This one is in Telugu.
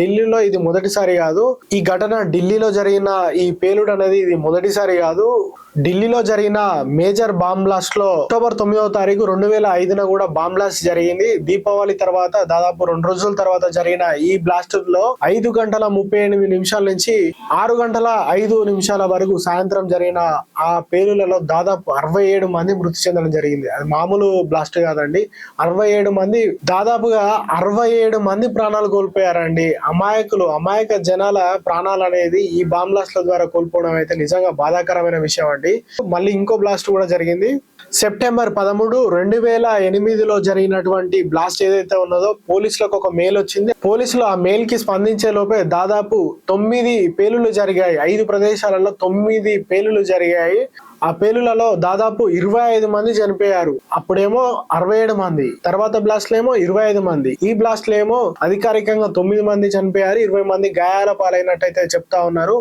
ఢిల్లీలో ఇది మొదటిసారి కాదు. ఈ ఘటన ఢిల్లీలో జరిగిన ఈ పేలుడు అనేది ఇది మొదటిసారి కాదు. ఢిల్లీలో జరిగిన మేజర్ బాంబ్ బ్లాస్ట్లో అక్టోబర్ తొమ్మిదవ తారీఖు రెండు వేల ఐదున కూడా బాంబ్ బ్లాస్ట్ జరిగింది. దీపావళి తర్వాత దాదాపు రెండు రోజుల తర్వాత జరిగిన ఈ బ్లాస్ట్లో ఐదు గంటల ముప్పై ఎనిమిది నిమిషాల నుంచి ఆరు గంటల ఐదు నిమిషాల వరకు సాయంత్రం జరిగిన ఆ పేలులలో దాదాపు అరవై ఏడు మంది మృతి చెందడం జరిగింది. అది మామూలు బ్లాస్ట్ కాదండి. అరవై ఏడు మంది దాదాపుగా అరవై ఏడు మంది ప్రాణాలు కోల్పోయారండి. అమాయకులు అమాయక జనాల ప్రాణాలు అనేది ఈ బాంబ్ బ్లాస్ట్ల ద్వారా కోల్పోవడం అయితే నిజంగా బాధాకరమైన విషయం అండి. మళ్ళీ ఇంకో బ్లాస్ట్ కూడా జరిగింది. సెప్టెంబర్ పదమూడు రెండు వేల ఎనిమిదిలో జరిగినటువంటి బ్లాస్ట్ ఏదైతే ఉన్నదో పోలీసులకు ఒక మెయిల్ వచ్చింది. పోలీసులు ఆ మెయిల్కి స్పందించే లోపే దాదాపు తొమ్మిది పేలులు జరిగాయి. ఐదు ప్రదేశాలలో తొమ్మిది పేలులు జరిగాయి. ఆ పేలులలో దాదాపు ఇరవై ఐదు మంది చనిపోయారు. అప్పుడేమో అరవై ఏడు మంది. తర్వాత బ్లాస్ట్ ఏమో ఇరవై ఐదు మంది. ఈ బ్లాస్ట్ ఏమో అధికారికంగా తొమ్మిది మంది చనిపోయారు. ఇరవై మంది గాయాల పాలైనట్టయితే చెప్తా ఉన్నారు.